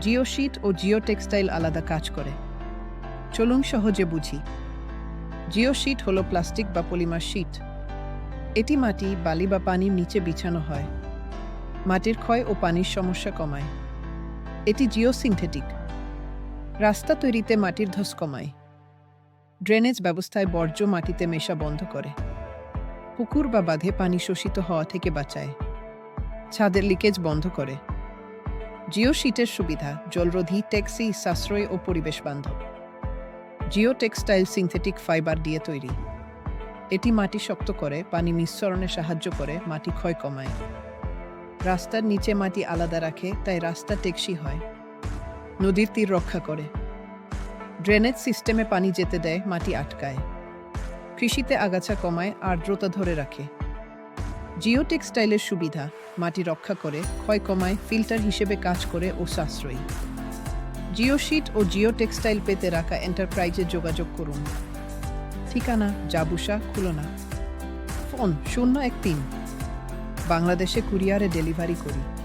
Jio sheet ও geo textile আলাদা কাজ করে। চলুন সহজে বুঝি। জিও শিট হলো প্লাস্টিক বা পলিমার শিট। এটি মাটি, বালি বা পানির নিচে বিছানো হয়। মাটির ক্ষয় ও পানির সমস্যা কমায়। এটি জিও সিনথেটিক রাস্তা তৈরিতে মাটির ধস কমায়। ড্রেনেজ ব্যবস্থায় বর্জ্য মাটিতে মেশা বন্ধ করে। পুকুর বা বাঁধে পানি শোষিত হওয়া থেকে বাঁচায়। ছাদের লিকেজ বন্ধ করে। জিও শিটের সুবিধা, জলরোধী, ট্যাক্সি, সাশ্রয় ও পরিবেশ বান্ধব। জিও টেক্সটাইল সিনথেটিক ফাইবার দিয়ে তৈরি। এটি মাটি শক্ত করে, পানি নিঃসরণে সাহায্য করে, মাটি ক্ষয় কমায়। রাস্তার নিচে মাটি আলাদা রাখে, তাই রাস্তা টেকসই হয়। নদীর তীর রক্ষা করে। ড্রেনেজ সিস্টেমে পানি যেতে দেয়, মাটি আটকায়। কৃষিতে আগাছা কমায় আর্দ্রতা ধরে রাখে। জিও টেক্সটাইলের সুবিধা, মাটি রক্ষা করে, ক্ষয় কমায়, ফিল্টার হিসেবে কাজ করে ও সাশ্রয়ী। জিও শিট ও জিও টেক্সটাইল পেতে রাখা এন্টারপ্রাইজে যোগাযোগ করুন। ঠিকানা জাবুসা খুলনা। ফোন শূন্য এক তিন। বাংলাদেশে কুরিয়ারে ডেলিভারি করি।